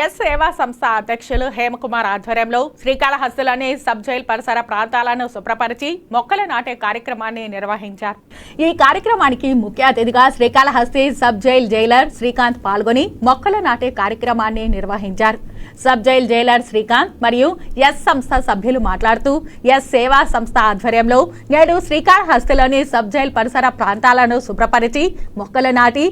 Yes సేవా సంస్థ అధ్యక్షులు హేమకుమార్ ఆధ్వర్యంలో శ్రీకాళహస్తిలోని సబ్ జైల్ పరిసర ప్రాంతాలను శుభ్రపరిచి మొక్కలు నాటే కార్యక్రమాన్ని నిర్వహించారు. ఈ కార్యక్రమానికి ముఖ్య అతిథిగా Srikalahasti sub jail jailer Srikanth పాల్గొని మొక్కలు నాటే కార్యక్రమాన్ని నిర్వహించారు. సబ్ జైల్ జైలర్ శ్రీకాంత్ మరియు ఎస్ సంస్థ సభ్యులు మాట్లాడుతూ ఎస్ సేవా సంస్థ ఆధ్వర్యంలో నేడు శ్రీకాళహస్తిలోని సబ్ జైల్ పరిసర ప్రాంతాలను శుభ్రపరిచి మొక్కలు నాటి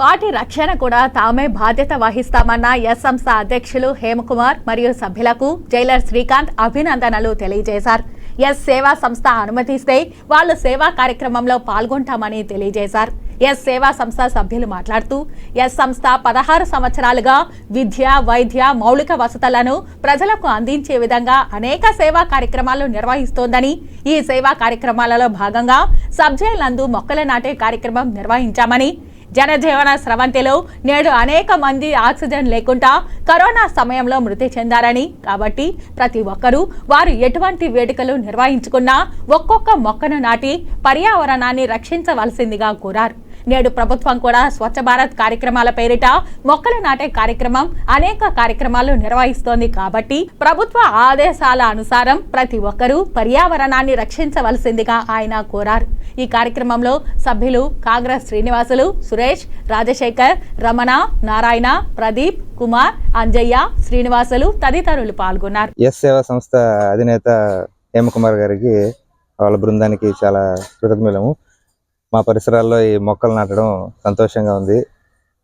వాటి రక్షణ కూడా తామే బాధ్యత వహిస్తామన్న ఎస్ సంస్థ అధ్యక్షులు హేమకుమార్ మరియు సభ్యులకు జైలర్ శ్రీకాంత్ అభినందనలు తెలియజేశారు. ఎస్ సేవా సంస్థ అనుమతిస్తే వాళ్ళు సేవా కార్యక్రమంలో పాల్గొంటామని తెలియజేశారు. ఎస్ సేవా సంస్థ సభ్యులు మాట్లాడుతూ ఎస్ సంస్థ పదహారు సంవత్సరాలుగా విద్య వైద్య మౌలిక వసతులను ప్రజలకు అందించే విధంగా అనేక సేవా కార్యక్రమాలు నిర్వహిస్తోందని ఈ సేవా కార్యక్రమాలలో భాగంగా సబ్జైలందు నందు మొక్కలు నాటే కార్యక్రమం నిర్వహించామని జనజీవన స్రవంతిలో నేడు అనేక మంది ఆక్సిజన్ లేకుండా కరోనా సమయంలో మృతి చెందారని కాబట్టి ప్రతి ఒక్కరూ వారు ఎటువంటి వేడుకలు నిర్వహించుకున్నా ఒక్కొక్క మొక్కను నాటి పర్యావరణాన్ని రక్షించవలసిందిగా కోరారు. నేడు ప్రభుత్వం కూడా స్వచ్ఛ భారత్ కార్యక్రమాల పేరిట మొక్కలు నాటే కార్యక్రమం అనేక కార్యక్రమాలు నిర్వహిస్తోంది కాబట్టి ప్రభుత్వ ఆదేశాల అనుసారం ప్రతి ఒక్కరూ పర్యావరణాన్ని రక్షించవలసిందిగా ఆయన కోరారు. ఈ కార్యక్రమంలో సభ్యులు కాంగ్రెస్ శ్రీనివాసులు సురేష్ రాజశేఖర్ రమణ నారాయణ ప్రదీప్ కుమార్ అంజయ్య శ్రీనివాసులు తదితరులు పాల్గొన్నారు. ఎస్ సేవా సంస్థ అధినేత హేమకుమార్ గారికి వాళ్ళ బృందానికి చాలా కృతజ్ఞులము. మా పరిసరాల్లో ఈ మొక్కలు నాటడం సంతోషంగా ఉంది.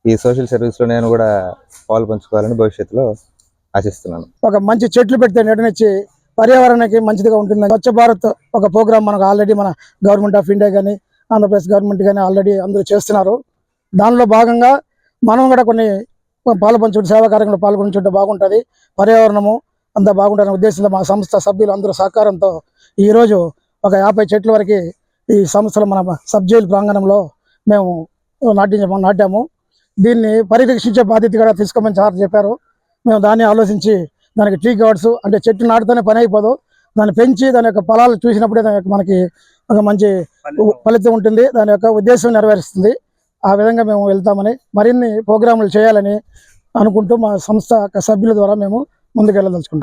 ఈ సోషల్ సర్వీస్లో నేను కూడా పాలు పంచుకోవాలని భవిష్యత్తులో ఆశిస్తున్నాను. ఒక మంచి చెట్లు పెడితే నెడనిచ్చి పర్యావరణానికి మంచిదిగా ఉంటుంది స్వచ్ఛ భారత్ ఒక ప్రోగ్రామ్ మనకు ఆల్రెడీ మన గవర్నమెంట్ ఆఫ్ ఇండియా కానీ ఆంధ్రప్రదేశ్ గవర్నమెంట్ కానీ ఆల్రెడీ అందరూ చేస్తున్నారు. దానిలో భాగంగా మనం కూడా కొన్ని పాలు పంచుకుంటే సేవా కార్యక్రమంలో పాల్గొంటుంటే బాగుంటుంది. పర్యావరణము అంతా బాగుంటుందనే ఉద్దేశంతో మా సంస్థ సభ్యులు అందరూ సహకారంతో ఈరోజు ఒక యాభై చెట్ల వరకు ఈ సంస్థలో మన సబ్ జైలు ప్రాంగణంలో మేము నాటించాము నాటాము. దీన్ని పరిరక్షించే బాధ్యత కూడా తీసుకోమని సార్ చెప్పారు. మేము దాన్ని ఆలోచించి దానికి ట్రీ గార్డ్స్ అంటే చెట్టు నాటుతూనే పని అయిపోదు. దాన్ని పెంచి దాని యొక్క ఫలాలు చూసినప్పుడే దాని యొక్క మనకి ఒక మంచి ఫలితం. ఉంటుంది. దాని యొక్క ఉద్దేశం నెరవేరుస్తుంది. ఆ విధంగా మేము వెళ్తామని మరిన్ని ప్రోగ్రాములు చేయాలని అనుకుంటూ మా సంస్థ సభ్యుల ద్వారా మేము ముందుకెళ్ళదలుచుకుంటాం